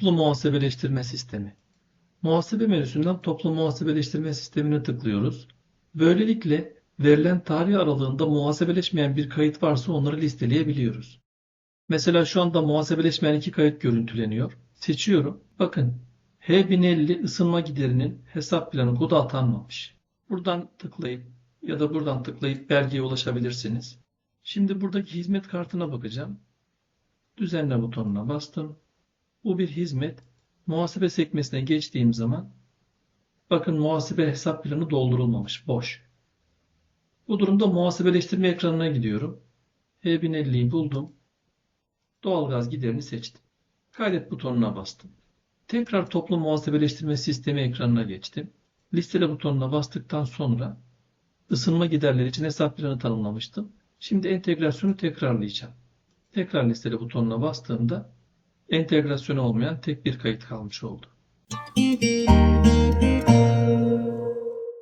Toplu muhasebeleştirme sistemi. Muhasebe menüsünden toplu muhasebeleştirme sistemine tıklıyoruz. Böylelikle verilen tarih aralığında muhasebeleşmeyen bir kayıt varsa onları listeleyebiliyoruz. Mesela şu anda muhasebeleşmeyen iki kayıt görüntüleniyor. Seçiyorum. Bakın H1050 ısınma giderinin hesap planı kodu atanmamış. Buradan tıklayıp ya da buradan tıklayıp belgeye ulaşabilirsiniz. Şimdi buradaki hizmet kartına bakacağım. Düzenle butonuna bastım. Bu bir hizmet. Muhasebe sekmesine geçtiğim zaman bakın muhasebe hesap planı doldurulmamış. Boş. Bu durumda muhasebeleştirme ekranına gidiyorum. H1050'yi buldum. Doğalgaz giderini seçtim. Kaydet butonuna bastım. Tekrar toplu muhasebeleştirme sistemi ekranına geçtim. Listele butonuna bastıktan sonra ısınma giderleri için hesap planı tanımlamıştım. Şimdi entegrasyonu tekrarlayacağım. Tekrar listele butonuna bastığımda entegrasyonu olmayan tek bir kayıt kalmış oldu.